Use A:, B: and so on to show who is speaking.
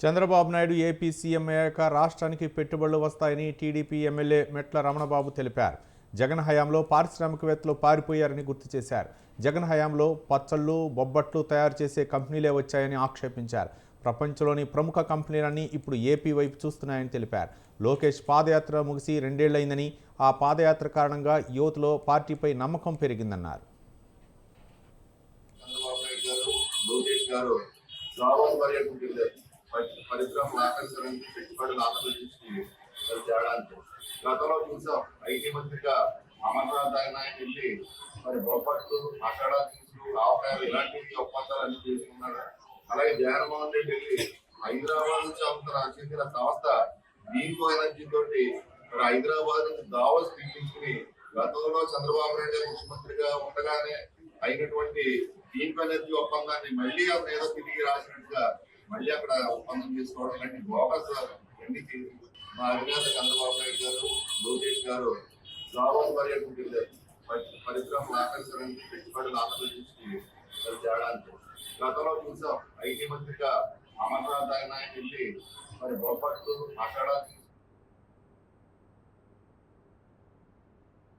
A: Chandrababu Naidu AP CM అయ్యాక రాష్ట్రానికి పెట్టుబడులు వస్తాయని టీడీపీ ఎమ్మెల్యే మెట్ల రమణబాబు తెలిపారు. జగన్ హయాంలో పారిశ్రామికవేత్తలు పారిపోయారని గుర్తు చేశారు. జగన్ హయాంలో పచ్చళ్ళు బొబ్బట్లు తయారు చేసే కంపెనీలే వచ్చాయని ఆక్షేపించారు. ప్రపంచంలోని ప్రముఖ కంపెనీలన్నీ ఇప్పుడు ఏపీ వైపు చూస్తున్నాయని తెలిపారు. లోకేష్ పాదయాత్ర ముగిసి రెండేళ్ళైందని ఆ పాదయాత్ర కారణంగా యువతలో పార్టీపై నమ్మకం పెరిగిందన్నారు.
B: చంద్రబాబు నాయుడు గారు లోకేష్ గారు పరిశ్రమ పర్యటనకు వెళ్ళారు పెట్టుబడులు తేడానికి. గతంలో చూసాం ఐటీ మంత్రిగా అమర్నాథ్ ఆయన వెళ్ళి మరి బొప్పట్లు అక్కడ దినుసులు ఆవకాయలు ఇలాంటివి ఒప్పందాలు అన్ని చేసుకున్నాడు. అలాగే జగన్మోహన్ రెడ్డి వెళ్ళి హైదరాబాద్ నుంచి అమ్ముతున్న చెందిన సంస్థ దీంకో ఎనర్జీ తోటి మరి హైదరాబాద్ నుంచి దావస్ పిలిపించుకుని గతంలో చంద్రబాబు నాయుడు గారు ముఖ్యమంత్రిగా ఉండగానే అయినటువంటి దీంకో ఎనర్జీ ఒప్పందాన్ని మళ్ళీ అతను ఏదో తిరిగి రాసిన మళ్ళీ అక్కడ ఒప్పందం చేసుకోవడం ఇలాంటి బోగస్ అన్ని చేసి మా అధినేత చంద్రబాబు నాయుడు గారు లోకేష్ గారు దావోస్ పర్యటనకు వెళ్ళారు పరి- పరిశ్రమలు ఆకర్షించడానికి పెట్టుబడులు ఆకర్షించి మరి గతంలో చూసాం ఐటీ మంత్రిగా అమర్నాథ్ ఆయన వెళ్ళి మరి బొప్పట్లు మసాలా